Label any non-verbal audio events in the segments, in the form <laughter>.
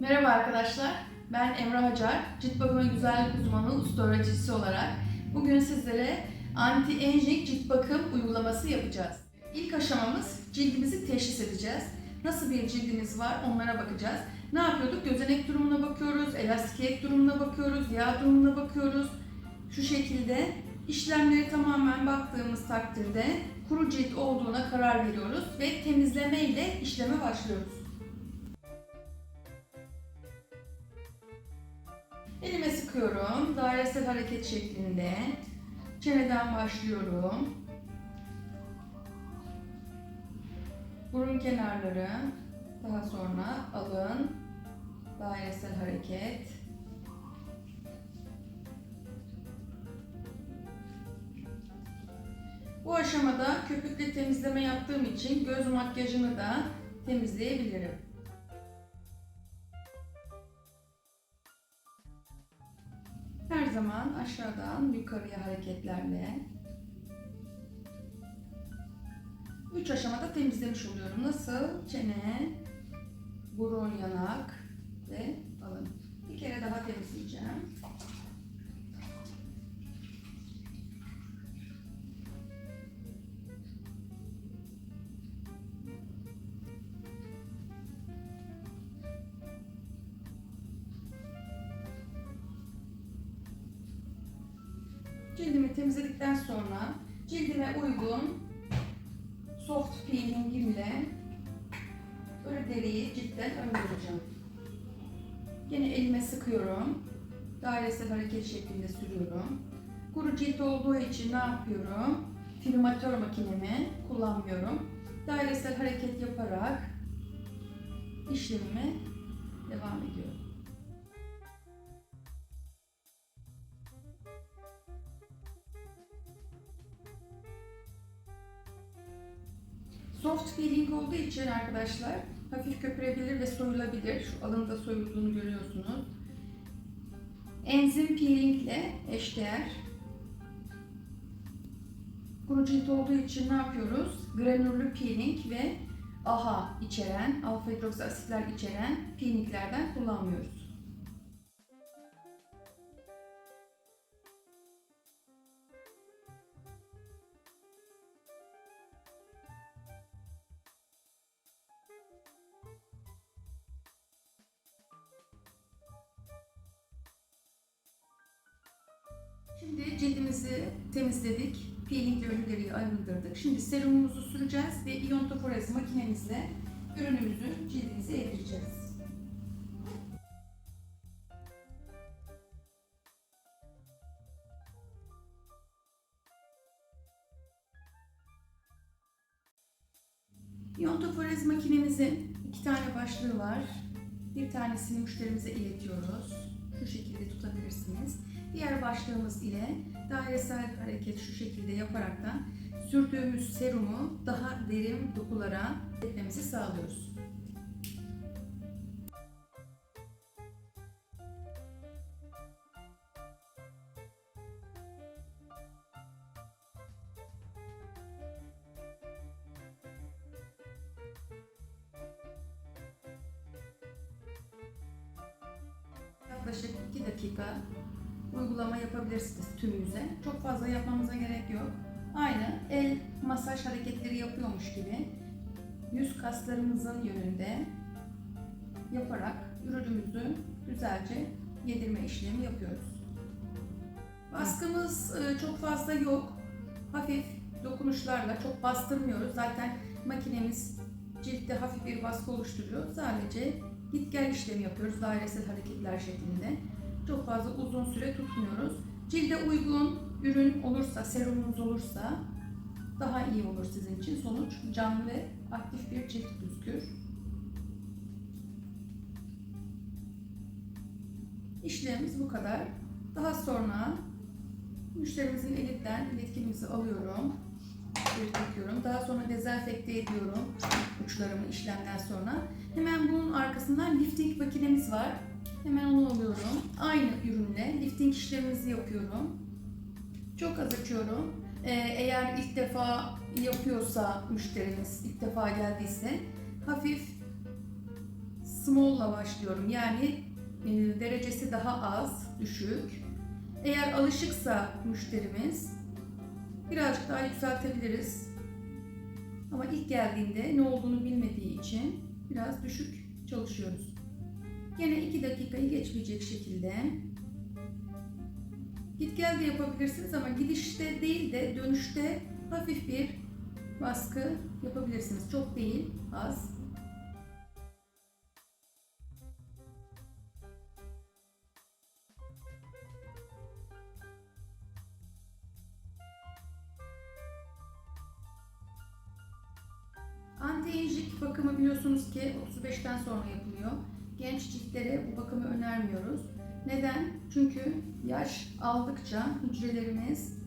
Merhaba arkadaşlar, ben Emre Hacar, cilt bakımı güzellik uzmanı, usta öğreticisi olarak bugün sizlere anti-aging cilt bakım uygulaması yapacağız. İlk aşamamız cildimizi teşhis edeceğiz. Nasıl bir cildimiz var onlara bakacağız. Ne yapıyorduk? Gözenek durumuna bakıyoruz, elastikiyet durumuna bakıyoruz, yağ durumuna bakıyoruz. Şu şekilde işlemleri tamamen baktığımız takdirde kuru cilt olduğuna karar veriyoruz ve temizleme ile işleme başlıyoruz. Elime sıkıyorum. Dairesel hareket şeklinde. Çeneden başlıyorum. Burun kenarları. Daha sonra alın. Dairesel hareket. Bu aşamada köpükle temizleme yaptığım için göz makyajını da temizleyebilirim. Zaman aşağıdan yukarıya hareketlerle üç aşamada temizlemiş oluyorum. Nasıl? Çene, burun, yanak ve alın. Bir kere daha temizleyeceğim. Temizledikten sonra cildime uygun soft peelingimle böyle deriyi ciltten öndüreceğim. Yine elime sıkıyorum. Dairesel hareket şeklinde sürüyorum. Kuru cilt olduğu için ne yapıyorum? Filmatör makinemi kullanmıyorum. Dairesel hareket yaparak işlemime devam ediyorum. Soft peeling olduğu için arkadaşlar hafif köpürebilir ve soyulabilir. Şu alında soyulduğunu görüyorsunuz. Enzim peeling ile eşdeğer. Kuru cilt olduğu için ne yapıyoruz? Granüllü peeling ve AHA içeren, alfa hidroksi asitler içeren peelinglerden kullanmıyoruz. Cildimizi temizledik. Peelingle ölü deriyi arındırdık. Şimdi serumumuzu süreceğiz ve iyontoforez makinemizle ürünümüzü cildimize yedireceğiz. Iyontoforez makinemizin iki tane başlığı var. Bir tanesini müşterimize iletiyoruz. Şu şekilde tutabilirsiniz. Diğer başlığımız ile dairesel hareket şu şekilde yaparaktan sürdüğümüz serumu daha derin dokulara etmemizi sağlıyoruz. Yaklaşık 2 dakika uygulama yapabilirsiniz tüm. Çok fazla yapmamıza gerek yok. Aynı el masaj hareketleri yapıyormuş gibi yüz kaslarımızın yönünde yaparak ürünümüzü güzelce yedirme işlemi yapıyoruz. Baskımız e, çok fazla yok. Hafif dokunuşlarla çok bastırmıyoruz. Zaten makinemiz ciltte hafif bir baskı oluşturuyor. Sadece git gel işlemi yapıyoruz dairesel hareketler şeklinde. Çok fazla uzun süre tutmuyoruz. Cilde uygun ürün olursa, serumunuz olursa daha iyi olur sizin için. Sonuç canlı ve aktif bir cilt püskür. İşlemimiz bu kadar. Daha sonra müşterimizin elinden iletkinimizi alıyorum. Bir takıyorum. Daha sonra dezenfekte ediyorum uçlarımı işlemden sonra. Hemen bunun arkasından lifting makinemiz var. Hemen onu lifting işlemimizi yapıyorum. Çok az açıyorum. Ee, eğer ilk defa yapıyorsa müşterimiz, ilk defa geldiyse hafif small'la başlıyorum. Yani e, derecesi daha az, düşük. Eğer alışıksa müşterimiz birazcık daha yükseltebiliriz. Ama ilk geldiğinde ne olduğunu bilmediği için biraz düşük çalışıyoruz. Yine 2 dakikayı geçmeyecek şekilde git gel de yapabilirsiniz ama gidişte değil de dönüşte hafif bir baskı yapabilirsiniz. Çok değil, az. Anti-aging bakımı biliyorsunuz ki 35'ten sonra yapılıyor. Genç ciltlere bu bakımı önermiyoruz. Neden? Çünkü yaş aldıkça hücrelerimiz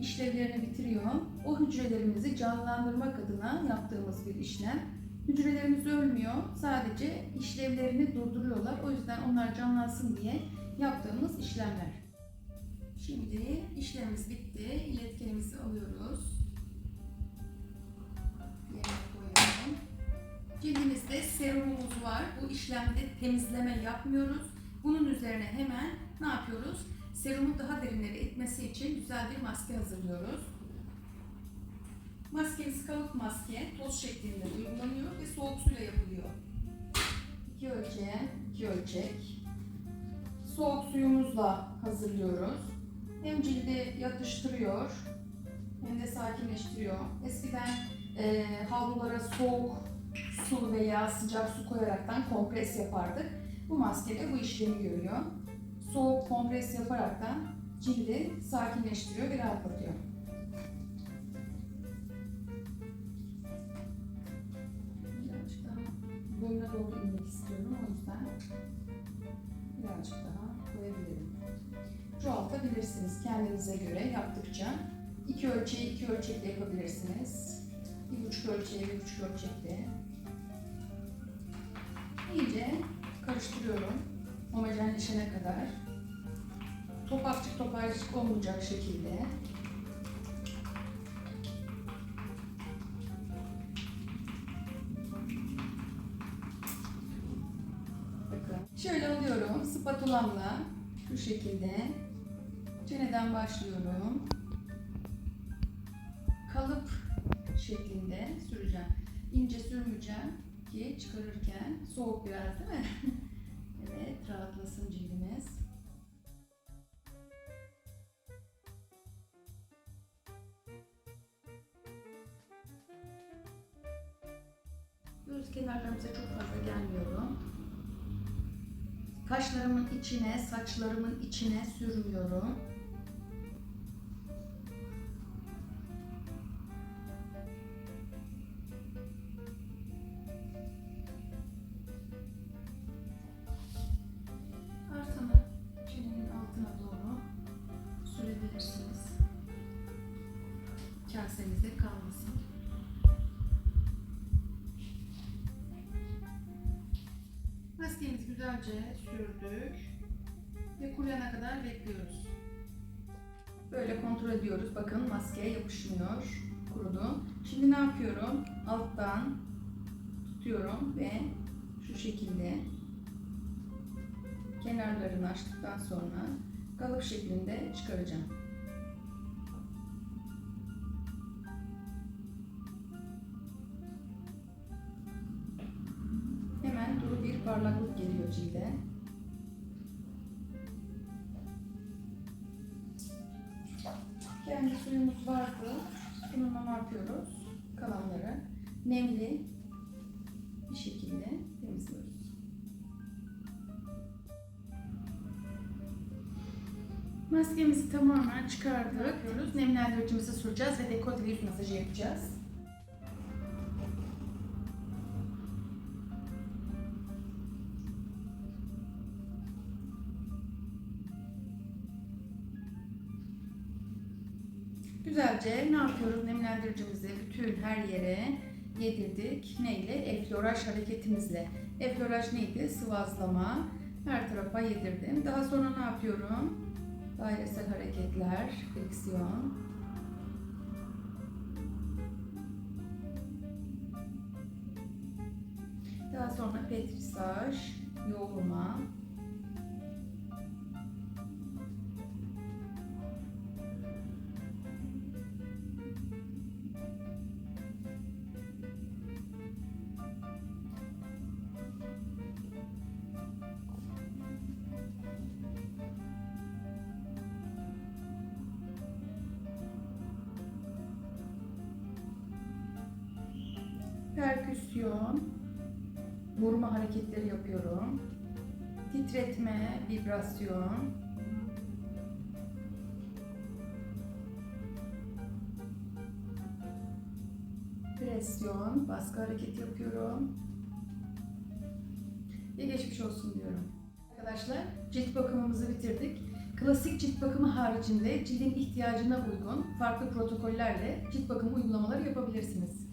işlevlerini bitiriyor. O hücrelerimizi canlandırmak adına yaptığımız bir işlem. Hücrelerimiz ölmüyor. Sadece işlevlerini durduruyorlar. O yüzden onlar canlansın diye yaptığımız işlemler. Şimdi işlemimiz bitti. İletkenimizi alıyoruz. Cildimizde serumumuz var. Bu işlemde temizleme yapmıyoruz. Bunun üzerine hemen ne yapıyoruz? Serumu daha derinlere itmesi için güzel bir maske hazırlıyoruz. Maskemiz kalıp maske, toz şeklinde uygulanıyor ve soğuk suyla yapılıyor. İki ölçeğe, iki ölçek. Soğuk suyumuzla hazırlıyoruz. Hem cildi yatıştırıyor hem de sakinleştiriyor. Eskiden e, havlulara soğuk su veya sıcak su koyaraktan kompres yapardık. Bu maskede bu işlemi görüyor. Soğuk kompres yaparaktan cildi sakinleştiriyor ve rahatlatıyor. Birazcık daha boyuna doğru inmek istiyorum o yüzden birazcık daha koyabilirim. Çoğaltabilirsiniz kendinize göre yaptıkça. İki ölçeği iki ölçekle yapabilirsiniz. Bir buçuk ölçeği bir buçuk ölçekle. İyice karıştırıyorum homojenleşene kadar. Topakçık topakçık olmayacak şekilde. Bakın. Şöyle alıyorum spatulamla şu şekilde çeneden başlıyorum. Kalıp şeklinde süreceğim. İnce sürmeyeceğim ki çıkarırken soğuk biraz değil mi? <laughs> evet rahatlasın cildimiz. Göz kenarlarımıza çok fazla gelmiyorum. Kaşlarımın içine, saçlarımın içine sürmüyorum. Güzelce sürdük ve kuruyana kadar bekliyoruz. Böyle kontrol ediyoruz. Bakın maskeye yapışmıyor. Kurudu. Şimdi ne yapıyorum? Alttan tutuyorum ve şu şekilde kenarlarını açtıktan sonra kalıp şeklinde çıkaracağım. Parlaklık geliyor cilde. Kendi suyumuz vardı. Bununla ne yapıyoruz? Kalanları nemli bir şekilde temizliyoruz. Maskemizi tamamen çıkardık. Nemlendiricimizi süreceğiz ve dekolte yüz masajı yapacağız. Güzelce ne yapıyoruz? Nemlendiricimizi bütün her yere yedirdik. Neyle? Efloraj hareketimizle. Efloraj neydi? Sıvazlama. Her tarafa yedirdim. Daha sonra ne yapıyorum? Dairesel hareketler, friksiyon. Daha sonra petrisaj, yoğurma. Perküsyon, vurma hareketleri yapıyorum. Titretme, vibrasyon. Presyon, baskı hareketi yapıyorum. Ve geçmiş olsun diyorum. Arkadaşlar cilt bakımımızı bitirdik. Klasik cilt bakımı haricinde cildin ihtiyacına uygun farklı protokollerle cilt bakımı uygulamaları yapabilirsiniz.